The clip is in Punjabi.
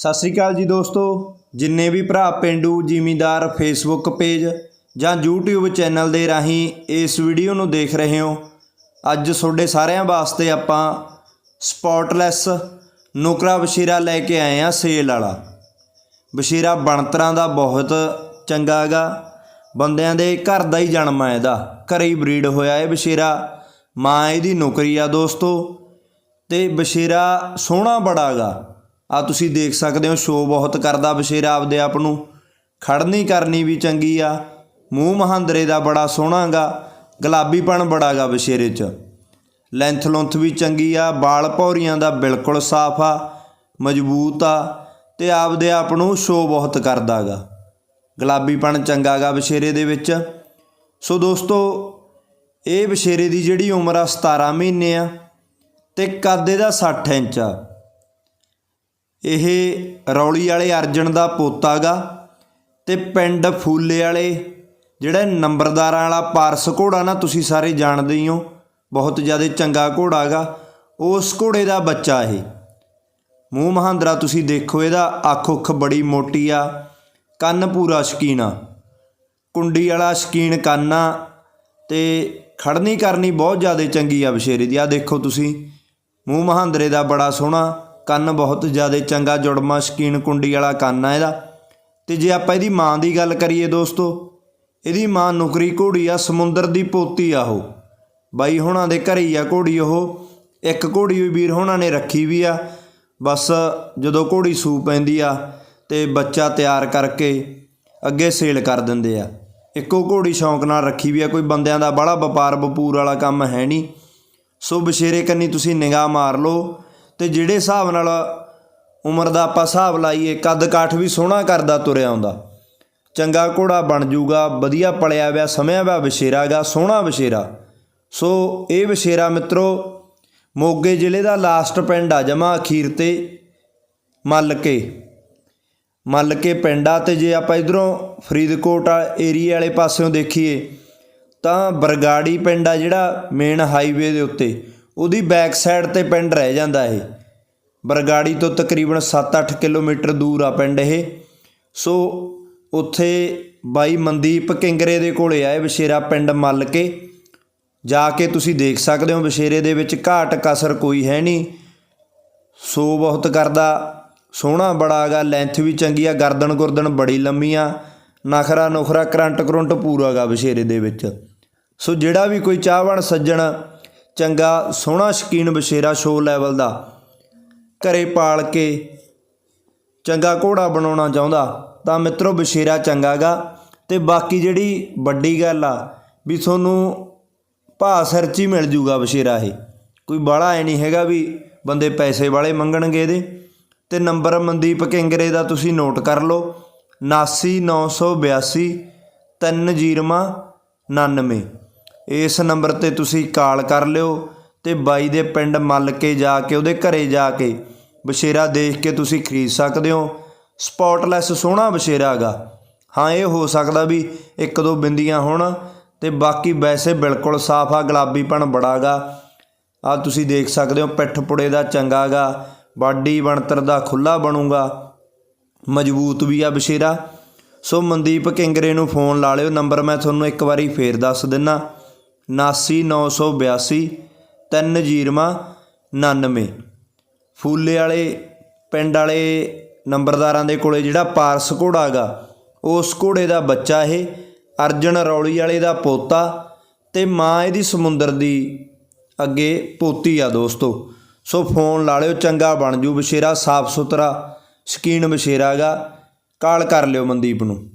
ਸਤਿ ਸ੍ਰੀ ਅਕਾਲ ਜੀ ਦੋਸਤੋ। ਜਿੰਨੇ ਵੀ ਭਰਾ ਪਿੰਡੂ, ਜ਼ਿਮੀਂਦਾਰ ਫੇਸਬੁੱਕ ਪੇਜ ਜਾਂ YouTube ਚੈਨਲ ਦੇ ਰਾਹੀਂ ਇਸ ਵੀਡੀਓ ਨੂੰ ਦੇਖ ਰਹੇ ਹੋ, ਅੱਜ ਤੁਹਾਡੇ ਸਾਰਿਆਂ ਵਾਸਤੇ ਆਪਾਂ ਸਪੌਟਲੈਸ ਨੁਕਰਾ ਬਸ਼ੀਰਾ ਲੈ ਕੇ ਆਏ ਆ ਸੇਲ ਵਾਲਾ। ਬਸ਼ੀਰਾ ਬਣਤਰਾਂ ਦਾ ਬਹੁਤ ਚੰਗਾ ਹੈਗਾ। ਬੰਦਿਆਂ ਦੇ ਘਰ ਦਾ ਹੀ ਜਨਮ ਆ ਇਹਦਾ। ਘਰੇ ਹੀ ਬਰੀਡ ਹੋਇਆ ਇਹ ਬਸ਼ੀਰਾ ਮਾਂ ਇਹਦੀ ਨੌਕਰੀ ਆ ਦੋਸਤੋ। ਤੇ ਬਸ਼ੀਰਾ ਸੋਹਣਾ ਬੜਾਗਾ ਆ ਤੁਸੀਂ ਦੇਖ ਸਕਦੇ ਹੋ ਸ਼ੋ ਬਹੁਤ ਕਰਦਾ ਬਸ਼ੀਰਾ ਆਪਦੇ ਆਪ ਨੂੰ। ਖੜਨੀ ਕਰਨੀ ਵੀ ਚੰਗੀ ਆ। ਮੂੰਹ ਮਹਾਂਦਰੇ ਦਾ ਬੜਾ ਸੋਹਣਾਗਾ ਗੁਲਾਬੀਪਣ ਬੜਾਗਾ ਬਸ਼ੀਰੇ 'ਚ। ਲੈਂਥ ਲੁੰਥ ਵੀ ਚੰਗੀ ਆ ਬਾਲ ਭੌਰੀਆਂ ਦਾ ਬਿਲਕੁਲ ਸਾਫ਼ ਆ, ਮਜ਼ਬੂਤ ਆ ਤੇ ਆਪਦੇ ਆਪ ਨੂੰ ਸ਼ੋ ਬਹੁਤ ਕਰਦਾਗਾ ਗੁਲਾਬੀਪਣ ਚੰਗਾਗਾ ਬਸ਼ੇਰੇ ਦੇ ਵਿੱਚ। ਸੋ ਦੋਸਤੋ, ਇਹ ਬਸ਼ੇਰੇ ਦੀ ਜਿਹੜੀ ਉਮਰ ਆ 17 ਮਹੀਨੇ ਆ ਤੇ ਕੱਦ ਇਹਦਾ 60 ਇੰਚ ਆ। ਇਹ ਰੌਲੀ ਵਾਲੇ ਅਰਜਨ ਦਾ ਪੋਤਾਗਾ ਤੇ ਪਿੰਡ ਫੂਲੇ ਵਾਲੇ, ਜਿਹੜਾ ਨੰਬਰਦਾਰਾਂ ਵਾਲਾ ਪਾਰਸ ਘੋੜਾ ਨਾ ਤੁਸੀਂ ਸਾਰੇ ਜਾਣਦੇ ਹੀ ਹੋ, ਬਹੁਤ ਜ਼ਿਆਦਾ ਚੰਗਾ ਘੋੜਾ ਗਾ ਉਸ ਘੋੜੇ ਦਾ ਬੱਚਾ ਇਹ। ਮੂੰਹ ਮਹਾਂਦਰਾ ਤੁਸੀਂ ਦੇਖੋ, ਇਹਦਾ ਅੱਖ ਉੱਖ ਬੜੀ ਮੋਟੀ ਆ, ਕੰਨ ਪੂਰਾ ਸ਼ਕੀਨ ਆ। ਕੁੰਡੀ ਵਾਲਾ ਸ਼ਕੀਨ ਕੰਨ ਆ ਤੇ ਖੜਨੀ ਕਰਨੀ ਬਹੁਤ ਜ਼ਿਆਦਾ ਚੰਗੀ ਆ ਬਸ਼ੇਰੇ ਦੀ। ਆ ਦੇਖੋ ਤੁਸੀਂ, ਮੂੰਹ ਮਹਾਂਦਰੇ ਦਾ ਬੜਾ ਸੋਹਣਾ ਕੰਨ ਬਹੁਤ ਜ਼ਿਆਦਾ ਚੰਗਾ ਜੁੜਮਾ ਸ਼ਕੀਨ ਕੁੰਡੀ ਵਾਲਾ ਕੰਨ ਆ ਇਹਦਾ। ਤੇ ਜੇ ਆਪਾਂ ਇਹਦੀ ਮਾਂ ਦੀ ਗੱਲ ਕਰੀਏ ਦੋਸਤੋ, ਇਹਦੀ ਮਾਂ ਨੁਕਰੀ ਘੋੜੀ ਆ, ਸਮੁੰਦਰ ਦੀ ਪੋਤੀ ਆ ਉਹ। ਬਾਈ ਹੋਣਾ ਦੇ ਘਰੇ ਹੀ ਆ ਘੋੜੀ ਉਹ। ਇੱਕ ਘੋੜੀ ਵੀਰ ਹੋਣਾ ਨੇ ਰੱਖੀ ਵੀ ਆ। ਬਸ ਜਦੋਂ ਘੋੜੀ ਸੂ ਪੈਂਦੀ ਆ ਤੇ ਬੱਚਾ ਤਿਆਰ ਕਰਕੇ ਅੱਗੇ ਸੇਲ ਕਰ ਦਿੰਦੇ ਆ। ਇੱਕੋ ਘੋੜੀ ਸ਼ੌਂਕ ਨਾਲ ਰੱਖੀ ਵੀ ਆ, ਕੋਈ ਬੰਦਿਆਂ ਦਾ ਬੜਾ ਵਪਾਰ ਵਪੂਰ ਵਾਲਾ ਕੰਮ ਹੈ ਨਹੀਂ। ਸੋ ਬਸ਼ੇਰੇ ਕੰਨੀ ਤੁਸੀਂ ਨਿਗਾਹ ਮਾਰ ਲਓ। ਤੇ ਜਿਹੜੇ ਹਿਸਾਬ ਨਾਲ ਉਮਰ ਦਾ ਆਪਾਂ ਹਿਸਾਬ ਲਾਈਏ, ਕੱਦ ਕਾਠ ਵੀ ਸੋਹਣਾ ਕਰਦਾ ਤੁਰਿਆ ਆਉਂਦਾ। ਚੰਗਾ ਘੋੜਾ ਬਣ ਜੂਗਾ, ਵਧੀਆ ਪਲਿਆ ਹੋਇਆ ਸਮਿਆ ਹੋਇਆ ਬਸ਼ੇਰਾ ਗਾ, ਸੋਹਣਾ ਬਸ਼ੇਰਾ ਸੋ ਇਹ ਬਸ਼ੇਰਾ ਮਿੱਤਰੋ, ਮੋਗੇ ਜ਼ਿਲ੍ਹੇ ਦਾ ਲਾਸਟ ਪਿੰਡ ਆ ਜਮਾ ਅਖੀਰ ਤੇ ਮੱਲ ਕੇ ਮੱਲ ਕੇ ਪਿੰਡ ਆ ਤੇ ਜੇ ਆਪਾਂ ਇਧਰੋਂ ਫਰੀਦਕੋਟ ਏਰੀਆ ਵਾਲੇ ਪਾਸਿਓਂ ਦੇਖੀਏ, ਤਾਂ ਬਰਗਾੜੀ ਪਿੰਡ ਆ ਜਿਹੜਾ ਮੇਨ ਹਾਈਵੇ ਦੇ ਉੱਤੇ। ਉਹਦੀ ਬੈਕ ਸਾਈਡ ਤੇ ਪਿੰਡ ਰਹਿ ਜਾਂਦਾ ਇਹ। ਬਰਗਾੜੀ ਤੋਂ ਤਕਰੀਬਨ 7-8 ਕਿਲੋਮੀਟਰ ਦੂਰ ਆ ਪਿੰਡ ਇਹ। ਸੋ ਉੱਥੇ ਬਾਈ ਮਨਦੀਪ ਕਿੰਗਰੇ ਦੇ ਕੋਲੇ ਆਏ ਬਸ਼ੇਰਾ ਪਿੰਡ ਮੱਲ ਕੇ ਜਾ ਕੇ ਤੁਸੀਂ ਦੇਖ ਸਕਦੇ ਹੋ ਬਸ਼ੇਰੇ ਦੇ ਵਿੱਚ ਘਾਟ ਕਸਰ ਕੋਈ ਹੈ ਨਹੀਂ। ਸੋ ਬਹੁਤ ਕਰਦਾ, ਸੋਹਣਾ ਬੜਾ ਗਾ ਲੈਂਥ ਵੀ ਚੰਗੀ ਆ, ਗਰਦਨ ਗੁਰਦਨ ਬੜੀ ਲੰਮੀ ਆ। ਨਖਰਾ ਨੁਖਰਾ ਕਰੰਟ ਕਰੰਟ ਪੂਰਾ ਗਾ ਬਸ਼ੇਰੇ ਦੇ ਵਿੱਚ। ਸੋ ਜਿਹੜਾ ਵੀ ਕੋਈ ਚਾਹਵਣ ਸੱਜਣ ਚੰਗਾ, ਸੋਹਣਾ, ਸ਼ਕੀਨ ਬਸ਼ੇਰਾ ਸ਼ੋ ਲੈਵਲ ਦਾ। ਘਰੇ ਪਾਲ ਕੇ ਚੰਗਾ ਘੋੜਾ ਬਣਾਉਣਾ ਚਾਹੁੰਦਾ, ਤਾਂ ਮਿੱਤਰੋ ਬਸ਼ੇਰਾ ਚੰਗਾਗਾ ਤੇ ਬਾਕੀ ਜਿਹੜੀ ਵੱਡੀ ਗੱਲ ਆ, ਵੀ ਤੁਹਾਨੂੰ ਭਾਅ ਸਿਰ 'ਚ ਹੀ ਮਿਲ ਜੂਗਾ ਬਸ਼ੇਰਾ ਇਹ। ਕੋਈ ਬਾਹਲਾ ਐ ਨਹੀਂ ਹੈਗਾ ਵੀ ਬੰਦੇ ਪੈਸੇ ਵਾਲੇ ਮੰਗਣਗੇ ਇਹਦੇ। ਤੇ ਨੰਬਰ ਮਨਦੀਪ ਕਿੰਗਰੇ ਦਾ ਤੁਸੀਂ ਨੋਟ ਕਰ ਲਓ। 79982 3099 ਇਸ ਨੰਬਰ ਤੇ ਤੁਸੀਂ ਕਾਲ ਕਰ ਲਿਓ ਤੇ ਬਾਈ ਦੇ ਪਿੰਡ ਮੱਲ ਕੇ ਜਾ ਕੇ, ਉਹਦੇ ਘਰੇ ਜਾ ਕੇ ਬਸ਼ੇਰਾ ਦੇਖ ਕੇ ਤੁਸੀਂ ਖਰੀਦ ਸਕਦੇ ਹੋ। ਸਪੌਟਲੈਸ ਸੋਹਣਾ ਬਸ਼ੇਰਾ ਹੈਗਾ। ਹਾਂ, ਇਹ ਹੋ ਸਕਦਾ ਵੀ ਇੱਕ ਦੋ ਬਿੰਦੀਆਂ ਹੋਣ ਤੇ ਬਾਕੀ ਵੈਸੇ ਬਿਲਕੁਲ ਸਾਫ਼ ਆ, ਗੁਲਾਬੀਪਣ ਬੜਾਗਾ ਆ ਤੁਸੀਂ ਦੇਖ ਸਕਦੇ ਹੋ, ਪਿੱਠ ਪੁੜੇ ਦਾ ਚੰਗਾਗਾ ਬਾਡੀ ਬਣਤਰ ਦਾ ਖੁੱਲਾ ਬਣੂਗਾ, ਮਜ਼ਬੂਤ ਵੀ ਆ ਬਸ਼ੇਰਾ ਸੋ ਮਨਦੀਪ ਕਿੰਗਰੇ ਨੂੰ ਫੋਨ ਲਾ ਲਿਓ, ਨੰਬਰ ਮੈਂ ਤੁਹਾਨੂੰ ਇੱਕ ਵਾਰੀ ਫੇਰ ਦੱਸ ਦਿੰਨਾ। 79982 3099 ਫੂਲੇ ਵਾਲੇ, ਪਿੰਡ ਵਾਲੇ ਨੰਬਰਦਾਰਾਂ ਦੇ ਕੋਲੇ ਜਿਹੜਾ ਪਾਰਸ ਘੋੜਾ ਗਾ, ਉਸ ਘੋੜੇ ਦਾ ਬੱਚਾ ਇਹ, ਅਰਜਨ ਰੌਲੀ ਵਾਲੇ ਦਾ ਪੋਤਾ ਤੇ ਮਾਂ ਇਹਦੀ ਸਮੁੰਦਰ ਦੀ ਅੱਗੇ ਪੋਤੀ ਆ ਦੋਸਤੋ। ਸੋ ਫੋਨ ਲਾ ਲਿਓ, ਚੰਗਾ ਬਣ ਜੂ ਬਸ਼ੇਰਾ ਸਾਫ਼ ਸੁਥਰਾ ਸ਼ਕੀਨ ਬਸ਼ੇਰਾ ਗਾ। ਕਾਲ ਕਰ ਲਿਓ ਮਨਦੀਪ ਨੂੰ।